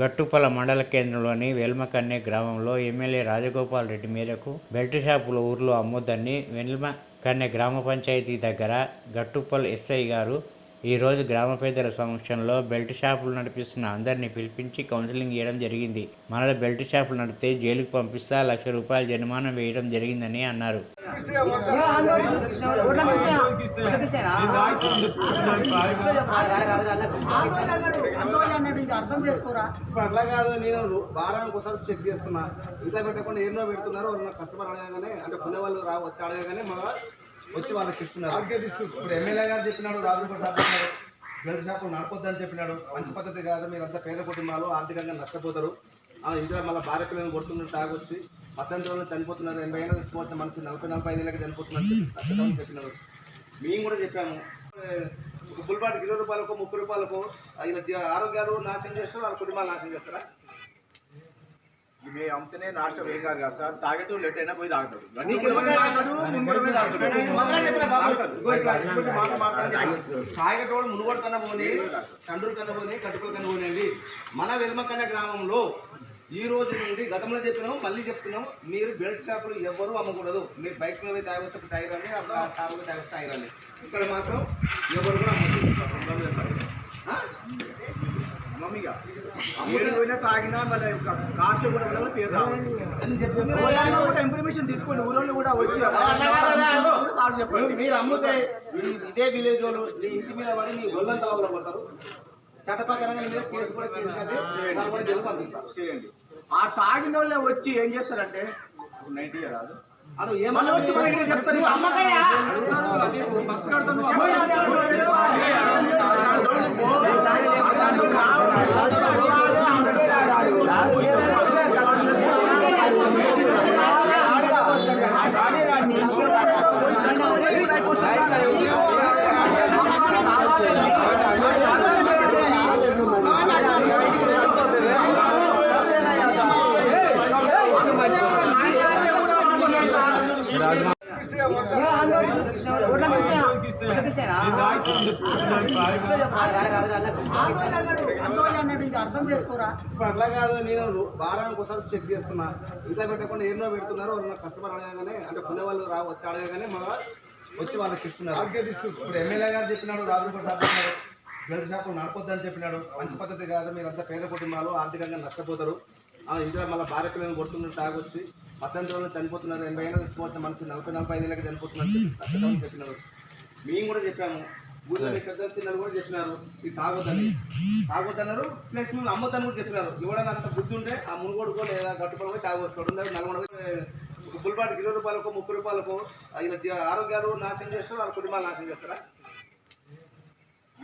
గట్టుపల మండల కేంద్రంలోని వెల్మకన్నె గ్రామంలో ఎమ్మెల్యే రాజగోపాల్ రెడ్డి మేరకు బెల్ట్ షాపుల ఊర్లో అమ్మొద్దని వెల్మకన్నె గ్రామ పంచాయతీ దగ్గర గట్టుపల్ ఎస్ఐ గారు ఈరోజు గ్రామ పేదల సమక్షంలో బెల్ట్ షాపులు నడిపిస్తున్న అందరినీ పిలిపించి కౌన్సిలింగ్ చేయడం జరిగింది. మనలో బెల్ట్ షాపులు నడిపితే జైలుకు పంపిస్తా లక్ష రూపాయల జరిమానా వేయడం జరిగిందని అన్నారు. అర్థం చేసుకోరా అట్లా కాదు నేను వారానికి ఒకసారి చెక్ చేస్తున్నా. ఇంట్లో పెట్టకుండా ఎన్నో పెడుతున్నారు వాళ్ళు కస్టమర్ అడగగానే అంటే కొనే వాళ్ళు రా వచ్చి అడగగానే మన వచ్చి వాళ్ళకి ఇస్తున్నారు ఇప్పుడు ఎమ్మెల్యే గారు చెప్పినాడు రాజుపేట సార్ చెప్పినాడు షాపులు నడపొద్దని చెప్పినాడు. మంచి పద్ధతి కాదు మీరు పేద కుటుంబాలు ఆర్థికంగా నష్టపోతారు. ఇందులో ఇంట్లో మళ్ళీ భార్య పిల్లలు కొడుతున్నారు తాగొచ్చి పద్దెనిమిది రోజులు చనిపోతున్నారు ఎనభై ఏళ్ళు చచ్చిపోతున్న మనిషి నలభై నలభై ఐదు ఏళ్ళకి చనిపోతున్నారు చెప్పినాడు మేము కూడా చెప్పాము. ఒక బుల్బాట్కి ఇరవై రూపాయలకు ముప్పై రూపాయలకు ఇలా జీ- ఆరోగ్యాలు నాశనం చేస్తారు వాళ్ళ కుటుంబాలు నాశనం చేస్తారా? ఇవి అమ్మితేనే నాశనం ఏం కాదు కదా సార్. తాగేటోళ్ళు లేట్ అయినా పోయి తాగుతాడు. తాగేటోడు మునుగోడు కన్నా పోని చండ్రుడు కన్నా పోని కట్టుకుల కన్నా పోనండి మన వెల్మకన్న గ్రామంలో ఈ రోజు నుండి గతంలో చెప్పినాము మళ్ళీ చెప్తున్నాము మీరు బెల్ట్ షాపులు ఎవరు అమ్మకూడదు. మీరు బైక్ మీద తాగొచ్చు తాగిరండి కారు మీద తాగొచ్చు తాగిరండి ఇక్కడ మాత్రం ఎవరు కూడా ఇన్ఫర్మేషన్ తీసుకోండి. ఊరోళ్ళు కూడా వచ్చి మీరు అమ్ముతే ఇదే విలేజ్ వాళ్ళు నీ ఇంటి మీద పడి నీ ఒళ్ళంతా వాళ్ళు పడతారు మీద కేసు కూడా కేసు పంపిస్తారు. చేయండి. ఆ తాగిన వాళ్ళే వచ్చి ఏం చేస్తారంటే నైన్టీ రాదు? అది మళ్ళీ ఏమన్నా వచ్చి చెప్తారు. అమ్మకయ్యా! అట్లా కాదు నేను వారానికి ఒకసారి చెక్ చేస్తున్నా. ఇంట్లో పెట్టకుండా ఎన్నో పెడుతున్నారు వాళ్ళు కస్టమర్ అడగగానే అంటే కొనే వాళ్ళు రా వచ్చి అడగగానే మళ్ళీ వచ్చి వాళ్ళకి ఇస్తున్నారు. ఇప్పుడు ఎమ్మెల్యే గారు చెప్పినాడు రాజుపేట సార్ చెప్పినాడు షాపులు నడపొద్దని చెప్పినాడు. మంచి పద్ధతి కాదు మీరు పేద కుటుంబాలు ఆర్థికంగా నష్టపోతారు. ఇందులో ఇంట్లో మళ్ళీ భార్య పిల్లలు కొడుతున్నారు తాగొచ్చి పద్దెనిమిది రోజులు చనిపోతున్నారు. ఎనభై ఏళ్ళు చచ్చిపోతున్న మనిషి నలభై నలభై ఐదు ఏళ్ళకి చనిపోతున్నారు చెప్పినాడు. మేము కూడా చెప్పాము. ఊళ్ళో పెద్ద చిన్నలు కూడా చెప్పినారు. ఇది తాగొద్దని తాగొద్దన్నారు ప్లస్ మేము అమ్మొద్దని కూడా చెప్పినారు. ఎవడన్నా అంత బుద్ధి ఉంటే ఆ మునుగోడుకో లేదా గట్టుపడి పోయి తాగొచ్చు నల్గొండ బుల్బాట్కి ఇరవై రూపాయలకు ముప్పై రూపాయలకు ఇలా ఆరోగ్యాలు నాశనం చేస్తారు వాళ్ళ కుటుంబాలు నాశనం చేస్తారా?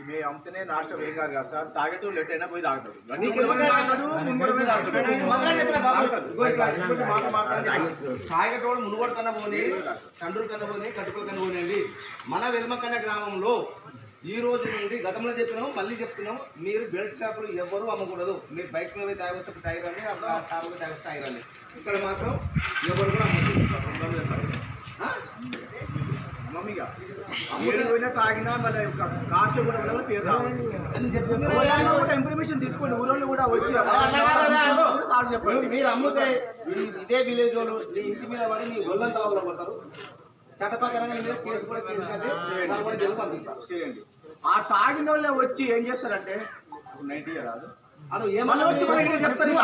ఇవి అమ్మితేనే నాశనం ఏం కాదు కదా సార్? తాగేటోళ్ళు లేట్ అయినా పోయి తాగుతాడు. తాగేటోడు మునుగోడు కన్నా పోని చండ్రుడు కన్నా పోని కట్టుకుల కన్నా పోనండి మన వెల్మకన్న గ్రామంలో ఈ రోజు నుండి గతంలో చెప్పినాము మళ్ళీ చెప్తున్నాము. మీరు బెల్ట్ షాపులు ఎవరు అమ్మకూడదు. మీరు బైక్ మీద తాగొచ్చు తాగిరండి కారు మీద తాగొచ్చు తాగిరండి ఇక్కడ మాత్రం ఎవరు కూడా అమ్మకూడదు? మమ్మీగా ఏడు పోయినా తాగినా మళ్ళీ కాస్ట్ కూడా వల్ల పేరు రావాలి అని చెప్పింది కూడా ఇన్ఫర్మేషన్ తీసుకోండి ఊరోళ్ళు కూడా వచ్చి సార్ చెప్పండి మీరు- అమ్ముతే ఇదే విలేజ్ వాళ్ళు నీ ఇంటి మీద పడి నీ ఒళ్ళంతా వాళ్ళు పడతారు చట్టప్రకారంగా నీ మీద కేసు కూడా కేసు కట్టి వాళ్ళు కూడా జైలు పంపిస్తారు చేయండి ఆ తాగిన వాళ్ళే వచ్చి ఏం చేస్తారంటే నైన్టీ రాదు అది మళ్ళీ ఏమన్నా వచ్చి చెప్తారు నువ్వు